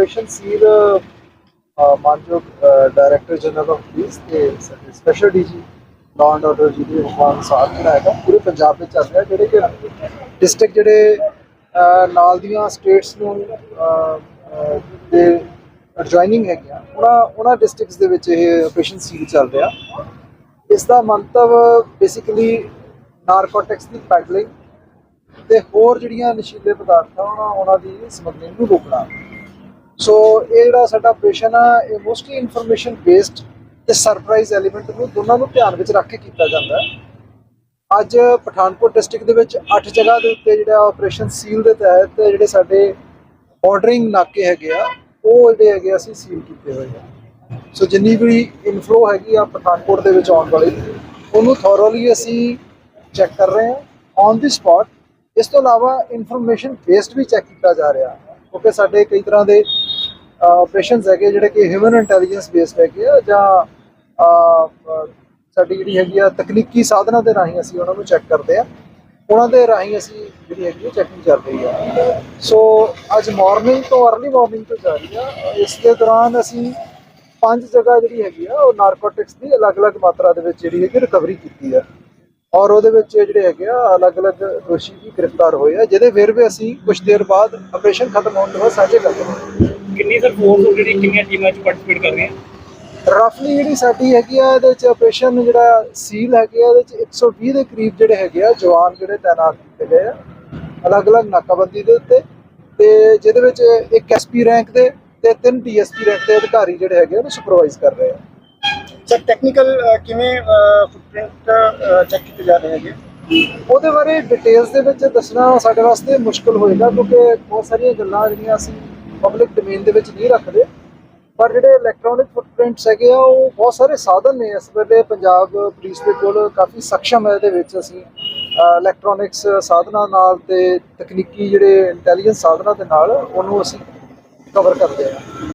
Operation seal ਮਾਨਯੋਗ director general of police ਤੇ special DG law and order ji ਦੇ ਹੁਕਮਾਂ ਅਨੁਸਾਰ ਜਿਹੜਾ ਹੈਗਾ, ਪੂਰੇ ਪੰਜਾਬ ਵਿੱਚ ਚੱਲ ਰਿਹਾ, ਜਿਹੜੇ ਕਿ ਡਿਸਟ੍ਰਿਕਟ ਜਿਹੜੇ ਨਾਲ ਦੀਆਂ ਸਟੇਟਸ ਨੂੰ ਦੇ ਐਡਜੋਇਨਿੰਗ ਹੈਗੀਆਂ, ਉਹਨਾਂ ਉਹਨਾਂ ਡਿਸਟ੍ਰਿਕਟਸ ਦੇ ਵਿੱਚ ਇਹ ਆਪਰੇਸ਼ਨ ਸੀਲ ਚੱਲ ਰਿਹਾ। ਇਸ ਦਾ ਮੰਤਵ ਬੇਸਿਕਲੀ ਨਾਰਕੋਟਿਕਸ ਦੀ ਪੈਡਲਿੰਗ ਤੇ ਹੋਰ ਜਿਹੜੀਆਂ ਨਸ਼ੀਲੇ ਪਦਾਰਥਾਂ, ਉਹਨਾਂ ਉਹਨਾਂ ਦੀ ਸਮਗਲਿੰਗ ਨੂੰ ਰੋਕਣਾ। ਸੋ ਇਹ ਜਿਹੜਾ ਸਾਡਾ ਆਪਰੇਸ਼ਨ ਆ, ਇਹ ਮੋਸਟਲੀ ਇਨਫੋਰਮੇਸ਼ਨ ਬੇਸਡ ਤੇ ਸਰਪ੍ਰਾਈਜ਼ ਐਲੀਮੈਂਟ ਨੂੰ ਦੋਨਾਂ ਨੂੰ ਧਿਆਨ ਵਿੱਚ ਰੱਖ ਕੇ ਕੀਤਾ ਜਾਂਦਾ ਹੈ। ਅੱਜ ਪਠਾਨਕੋਟ ਡਿਸਟ੍ਰਿਕਟ ਦੇ ਵਿੱਚ 8 ਜਗ੍ਹਾ ਦੇ ਉੱਤੇ ਜਿਹੜਾ ਆਪਰੇਸ਼ਨ ਸੀਲ ਦੇ ਤਹਿਤ ਜਿਹੜੇ ਸਾਡੇ ਬਾਰਡਰਿੰਗ ਨਾਕੇ ਹੈਗੇ ਆ, ਉਹ ਜਿਹੜੇ ਹੈਗੇ ਆ ਅਸੀਂ ਸੀਲ ਕੀਤੇ ਹੋਏ ਆ। ਸੋ ਜਿੰਨੀ ਵੀ ਇਨਫਲੋ ਹੈਗੀ ਆ ਪਠਾਨਕੋਟ ਦੇ ਵਿੱਚ ਆਉਣ ਵਾਲੀ, ਉਹਨੂੰ ਥੋਰੋਲੀ ਅਸੀਂ ਚੈੱਕ ਕਰ ਰਹੇ ਹਾਂ। ਔਨ ਦੀ ਸਪੌਟ ਇਸ ਤੋਂ ਇਲਾਵਾ ਇਨਫੋਰਮੇਸ਼ਨ ਬੇਸਡ ਵੀ ਚੈੱਕ ਕੀਤਾ ਜਾ ਰਿਹਾ। ਕਿਉਂਕਿ ਸਾਡੇ ਕਈ ਤਰ੍ਹਾਂ ਦੇ ਆਪਰੇਸ਼ਨਸ ਹੈਗੇ ਜਿਹੜੇ ਕਿ ਹਿਊਮਨ ਇੰਟੈਲੀਜੈਂਸ ਬੇਸਡ ਹੈਗੇ ਆ ਜਾਂ ਸਾਡੀ ਜਿਹੜੀ ਹੈਗੀ ਆ ਤਕਨੀਕੀ ਸਾਧਨਾਂ ਦੇ ਰਾਹੀਂ ਅਸੀਂ ਉਹਨਾਂ ਨੂੰ ਚੈੱਕ ਕਰਦੇ ਆ। ਉਹਨਾਂ ਦੇ ਰਾਹੀਂ ਅਸੀਂ ਜਿਹੜੀ ਹੈਗੀ ਆ ਚੈਕਿੰਗ ਚੱਲ ਰਹੀ ਆ। ਸੋ ਅੱਜ ਮਾਰਨਿੰਗ ਤੋਂ अर्ਲੀ ਮਾਰਨਿੰਗ ਤੋਂ ਜਾ ਰਹੀ ਆ। ਇਸ ਦੇ ਦੌਰਾਨ ਅਸੀਂ ਪੰਜ ਜਗ੍ਹਾ ਜਿਹੜੀ ਹੈਗੀ ਆ, ਉਹ ਨਾਰਕੋਟਿਕਸ ਦੀ ਅਲੱਗ-ਅਲੱਗ ਮਾਤਰਾ ਦੇ ਵਿੱਚ ਜਿਹੜੀ ਹੈਗੀ ਰਿਕਵਰੀ ਕੀਤੀ ਆ। ਔਰ ਉਹਦੇ ਵਿੱਚ ਜਿਹੜੇ ਹੈਗੇ ਆ, ਅਲੱਗ-ਅਲੱਗ ਦੋਸ਼ੀ ਵੀ ਗ੍ਰਿਫਤਾਰ ਹੋਏ ਆ, ਜਿਹਦੇ ਫਿਰ ਵੀ ਅਸੀਂ ਕੁਝ ਦੇਰ ਬਾਅਦ ਆਪਰੇਸ਼ਨ ਖਤਮ ਹੋਣ ਤੋਂ ਬਾਅਦ ਸਾਂਝੇ ਕਰਦੇ ਹਾਂ। ਕਿੰਨੀ ਸਰ ਫੋਰਸ ਜਿਹੜੀ ਕਿੰਨੀਆਂ ਟੀਮਾਂ ਚ ਪਾਰਟਿਸਿਪੇਟ ਕਰ ਰਹੀਆਂ? ਰਫਲੀ ਜਿਹੜੀ ਸਾਡੀ ਹੈਗੀ ਆ ਇਹਦੇ ਵਿੱਚ ਆਪਰੇਸ਼ਨ ਜਿਹੜਾ ਸੀਲ ਹੈਗੇ ਆ ਇਹਦੇ ਵਿੱਚ 120 ਦੇ ਕਰੀਬ ਜਿਹੜੇ ਹੈਗੇ ਆ ਜਵਾਨ ਜਿਹੜੇ ਤਾਇਨਾਤ ਕੀਤੇ ਗਏ ਆ ਅਲੱਗ-ਅਲੱਗ ਨਾਕਾਬੰਦੀ ਦੇ ਉੱਤੇ ਤੇ ਜਿਹਦੇ ਵਿੱਚ ਇੱਕ ਐਸਪੀ ਰੈਂਕ ਦੇ ਤੇ ਤਿੰਨ ਡੀਐਸਪੀ ਰੈਂਕ ਦੇ ਅਧਿਕਾਰੀ ਜਿਹੜੇ ਹੈਗੇ ਆ ਉਹਨੂੰ ਸੁਪਰਵਾਈਜ਼ ਕਰ ਰਹੇ ਆ। ਸਰ ਟੈਕਨੀਕਲ ਕਿਵੇਂ ਫੁੱਟਪ੍ਰਿੰਟ ਚੈੱਕ ਕੀਤੇ ਜਾ ਰਹੇ ਹੈਗੇ? ਉਹਦੇ ਬਾਰੇ ਡਿਟੇਲਸ ਦੇ ਵਿੱਚ ਦੱਸਣਾ ਸਾਡੇ ਵਾਸਤੇ ਮੁਸ਼ਕਲ ਹੋਏਗਾ ਕਿਉਂਕਿ ਬਹੁਤ ਸਾਰੀਆਂ ਗੱਲਾਂ ਜਿਹੜੀਆਂ ਅਸੀਂ ਪਬਲਿਕ ਡੋਮੇਨ ਦੇ ਵਿੱਚ ਨਹੀਂ ਰੱਖਦੇ। ਪਰ ਜਿਹੜੇ ਇਲੈਕਟ੍ਰੋਨਿਕ ਫੁੱਟਪ੍ਰਿੰਟਸ ਹੈਗੇ ਆ, ਉਹ ਬਹੁਤ ਸਾਰੇ ਸਾਧਨ ਨੇ। ਇਸ ਵੇਲੇ ਪੰਜਾਬ ਪੁਲਿਸ ਦੇ ਕੋਲ ਕਾਫੀ ਸક્ષਮ ਹੈ ਇਹਦੇ ਵਿੱਚ ਅਸੀਂ ਇਲੈਕਟ੍ਰੋਨਿਕਸ ਸਾਧਨਾਂ ਨਾਲ ਤੇ ਤਕਨੀਕੀ ਜਿਹੜੇ ਇੰਟੈਲੀਜੈਂਸ ਸਾਧਨਾਂ ਦੇ ਨਾਲ ਉਹਨੂੰ ਅਸੀਂ ਕਵਰ ਕਰਦੇ ਹਾਂ।